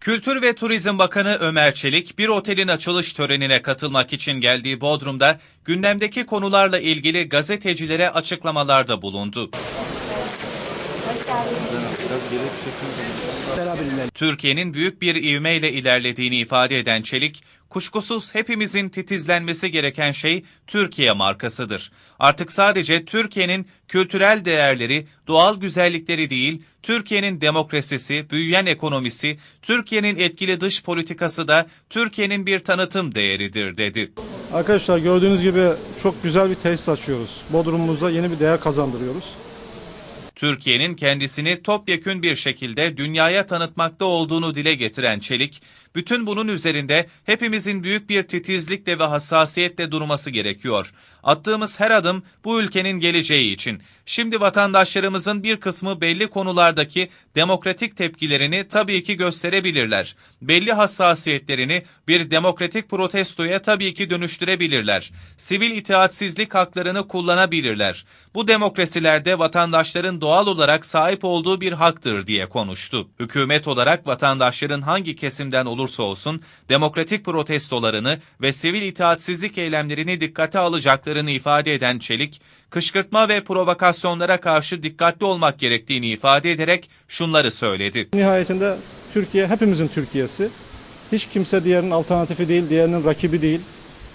Kültür ve Turizm Bakanı Ömer Çelik bir otelin açılış törenine katılmak için geldiği Bodrum'da gündemdeki konularla ilgili gazetecilere açıklamalarda bulundu. Türkiye'nin büyük bir ivmeyle ilerlediğini ifade eden Çelik, kuşkusuz hepimizin titizlenmesi gereken şey Türkiye markasıdır. Artık sadece Türkiye'nin kültürel değerleri, doğal güzellikleri değil, Türkiye'nin demokrasisi, büyüyen ekonomisi, Türkiye'nin etkili dış politikası da Türkiye'nin bir tanıtım değeridir dedi. Arkadaşlar gördüğünüz gibi çok güzel bir tesis açıyoruz. Bodrumumuza yeni bir değer kazandırıyoruz. Türkiye'nin kendisini topyekün bir şekilde dünyaya tanıtmakta olduğunu dile getiren Çelik, bütün bunun üzerinde hepimizin büyük bir titizlikle ve hassasiyetle durması gerekiyor. Attığımız her adım bu ülkenin geleceği için. Şimdi vatandaşlarımızın bir kısmı belli konulardaki demokratik tepkilerini tabii ki gösterebilirler. Belli hassasiyetlerini bir demokratik protestoya tabii ki dönüştürebilirler. Sivil itaatsizlik haklarını kullanabilirler. Bu demokrasilerde vatandaşların doğal olarak sahip olduğu bir haktır diye konuştu. Hükümet olarak vatandaşların hangi kesimden olursa olsun demokratik protestolarını ve sivil itaatsizlik eylemlerini dikkate alacaklarını ifade eden Çelik, kışkırtma ve provokasyonlara karşı dikkatli olmak gerektiğini ifade ederek şunları söyledi. Nihayetinde Türkiye hepimizin Türkiye'si. Hiç kimse diğerinin alternatifi değil, diğerinin rakibi değil.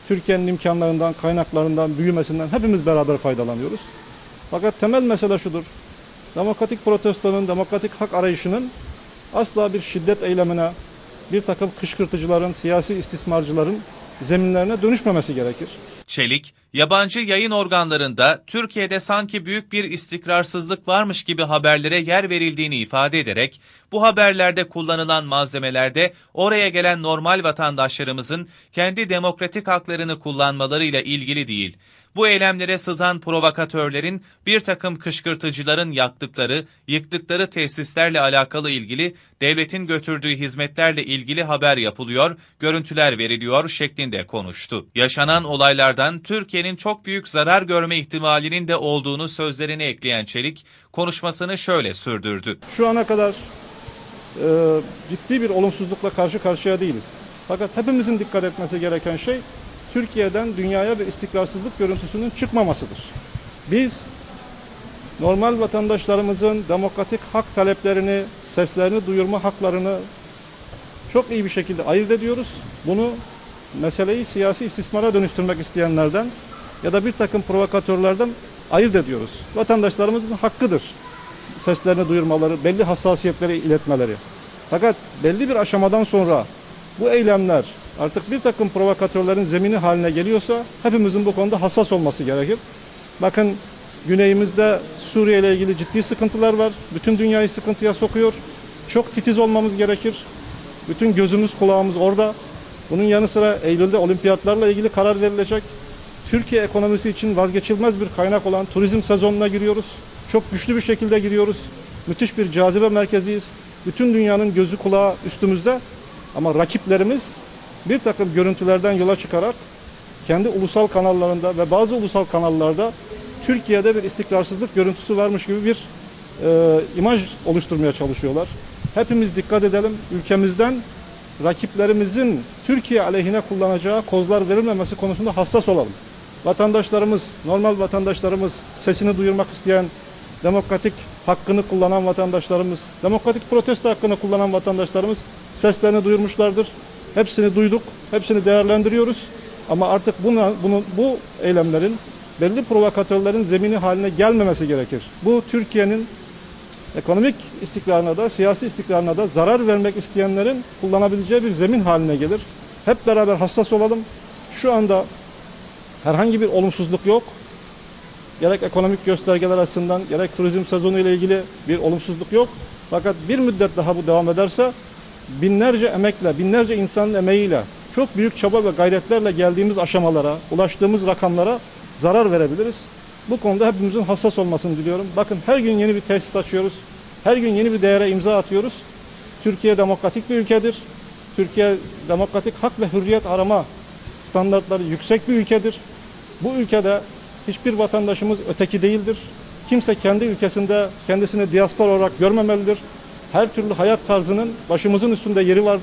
Türkiye'nin imkanlarından, kaynaklarından, büyümesinden hepimiz beraber faydalanıyoruz. Fakat temel mesele şudur. Demokratik protestonun, demokratik hak arayışının asla bir şiddet eylemine, bir takım kışkırtıcıların, siyasi istismarcıların zeminlerine dönüşmemesi gerekir. Çelik, yabancı yayın organlarında Türkiye'de sanki büyük bir istikrarsızlık varmış gibi haberlere yer verildiğini ifade ederek, bu haberlerde kullanılan malzemelerde oraya gelen normal vatandaşlarımızın kendi demokratik haklarını kullanmalarıyla ilgili değil, bu eylemlere sızan provokatörlerin bir takım kışkırtıcıların yaktıkları, yıktıkları tesislerle alakalı ilgili devletin götürdüğü hizmetlerle ilgili haber yapılıyor, görüntüler veriliyor şeklinde konuştu. Yaşanan olaylardan Türkiye'nin çok büyük zarar görme ihtimalinin de olduğunu sözlerine ekleyen Çelik, konuşmasını şöyle sürdürdü. Şu ana kadar e, ciddi bir olumsuzlukla karşı karşıya değiliz. Fakat hepimizin dikkat etmesi gereken şey Türkiye'den dünyaya bir istikrarsızlık görüntüsünün çıkmamasıdır. Biz normal vatandaşlarımızın demokratik hak taleplerini, seslerini duyurma haklarını çok iyi bir şekilde ayırt ediyoruz. Bunu meseleyi siyasi istismara dönüştürmek isteyenlerden ya da bir takım provokatörlerden ayırt ediyoruz. Vatandaşlarımızın hakkıdır seslerini duyurmaları, belli hassasiyetleri iletmeleri. Fakat belli bir aşamadan sonra bu eylemler artık bir takım provokatörlerin zemini haline geliyorsa hepimizin bu konuda hassas olması gerekir. Bakın güneyimizde Suriye ile ilgili ciddi sıkıntılar var. Bütün dünyayı sıkıntıya sokuyor. Çok titiz olmamız gerekir. Bütün gözümüz kulağımız orada. Bunun yanı sıra Eylül'de olimpiyatlarla ilgili karar verilecek. Türkiye ekonomisi için vazgeçilmez bir kaynak olan turizm sezonuna giriyoruz. Çok güçlü bir şekilde giriyoruz. Müthiş bir cazibe merkeziyiz. Bütün dünyanın gözü kulağı üstümüzde. Ama rakiplerimiz bir takım görüntülerden yola çıkarak kendi ulusal kanallarında ve bazı ulusal kanallarda Türkiye'de bir istikrarsızlık görüntüsü varmış gibi bir e, imaj oluşturmaya çalışıyorlar. Hepimiz dikkat edelim. Ülkemizden rakiplerimizin Türkiye aleyhine kullanacağı kozlar verilmemesi konusunda hassas olalım. Vatandaşlarımız, normal vatandaşlarımız, sesini duyurmak isteyen, demokratik hakkını kullanan vatandaşlarımız, demokratik protesto hakkını kullanan vatandaşlarımız seslerini duyurmuşlardır. Hepsini duyduk, hepsini değerlendiriyoruz. Ama artık buna, bunu, bu eylemlerin belli provokatörlerin zemini haline gelmemesi gerekir. Bu Türkiye'nin ekonomik istikrarına da, siyasi istikrarına da zarar vermek isteyenlerin kullanabileceği bir zemin haline gelir. Hep beraber hassas olalım. Şu anda herhangi bir olumsuzluk yok. Gerek ekonomik göstergeler açısından, gerek turizm sezonu ile ilgili bir olumsuzluk yok. Fakat bir müddet daha bu devam ederse binlerce emekle, binlerce insanın emeğiyle, çok büyük çaba ve gayretlerle geldiğimiz aşamalara, ulaştığımız rakamlara zarar verebiliriz. Bu konuda hepimizin hassas olmasını diliyorum. Bakın her gün yeni bir tesis açıyoruz. Her gün yeni bir değere imza atıyoruz. Türkiye demokratik bir ülkedir. Türkiye demokratik hak ve hürriyet arama standartları yüksek bir ülkedir. Bu ülkede hiçbir vatandaşımız öteki değildir. Kimse kendi ülkesinde kendisini diaspora olarak görmemelidir. Her türlü hayat tarzının başımızın üstünde yeri var.